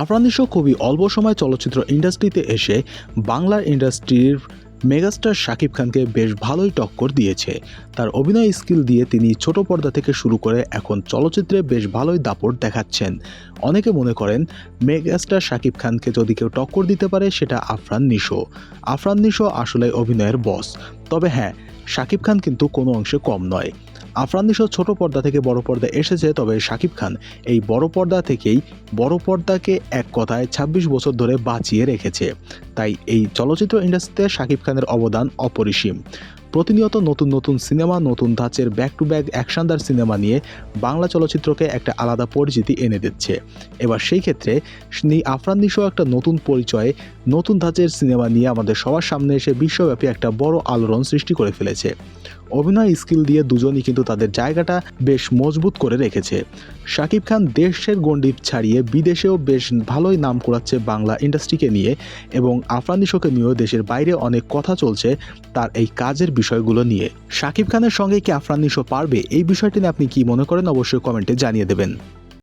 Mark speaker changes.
Speaker 1: আফরান নিশো খুবই অল্প সময় চলচ্চিত্র ইন্ডাস্ট্রিতে এসে বাংলার ইন্ডাস্ট্রির মেগাস্টার শাকিব খানকে বেশ ভালোই টক্কর দিয়েছে। তার অভিনয় স্কিল দিয়ে তিনি ছোট পর্দা থেকে শুরু করে এখন চলচ্চিত্রে বেশ ভালোই দাপট দেখাচ্ছেন। অনেকে মনে করেন, মেগাস্টার শাকিব খানকে যদি কেউ টক্কর দিতে পারে, সেটা আফরান নিশো। আফরান নিশো আসলে অভিনয়ের বস। তবে হ্যাঁ শাকিব খান কিন্তু কোনো অংশে কম নয়। আফরান নিশো ছোট পর্দা থেকে বড় পর্দা এসেছে, তবে শাকিব খান এই বড় পর্দা থেকেই বড় পর্দাকে এক কথায় ২৬ বছর ধরে বাঁচিয়ে রেখেছে। তাই এই চলচ্চিত্র ইন্ডাস্ট্রিতে শাকিব খানের অবদান অপরিসীম। প্রতিনিয়ত নতুন নতুন সিনেমা, নতুন ধাঁচের ব্যাক টু ব্যাক অ্যাকশনদার সিনেমা নিয়ে বাংলা চলচ্চিত্রকে একটা আলাদা পরিচিতি এনে দিচ্ছে। এবার সেই ক্ষেত্রে নি- নিশো একটা নতুন পরিচয়ে নতুন ধাঁচের সিনেমা নিয়ে আমাদের সবার সামনে এসে বিশ্বব্যাপী একটা বড় আলোড়ন সৃষ্টি করে ফেলেছে। অভিনয় স্কিল দিয়ে দুজনই কিন্তু তাদের জায়গাটা বেশ মজবুত করে রেখেছে। শাকিব খান দেশের গণ্ডি ছাড়িয়ে বিদেশেও বেশ ভালোই নাম কুড়াচ্ছে বাংলা ইন্ডাস্ট্রিকে নিয়ে এবং আফরান নিয়েও দেশের বাইরে অনেক কথা চলছে, তার এই কাজের বিষয়গুলো নিয়ে। শাকিব খানের সঙ্গে কি আফরান নিশো পারবে? এই বিষয়টি নিয়ে আপনি কি মনে করেন? অবশ্যই কমেন্টে জানিয়ে দেবেন।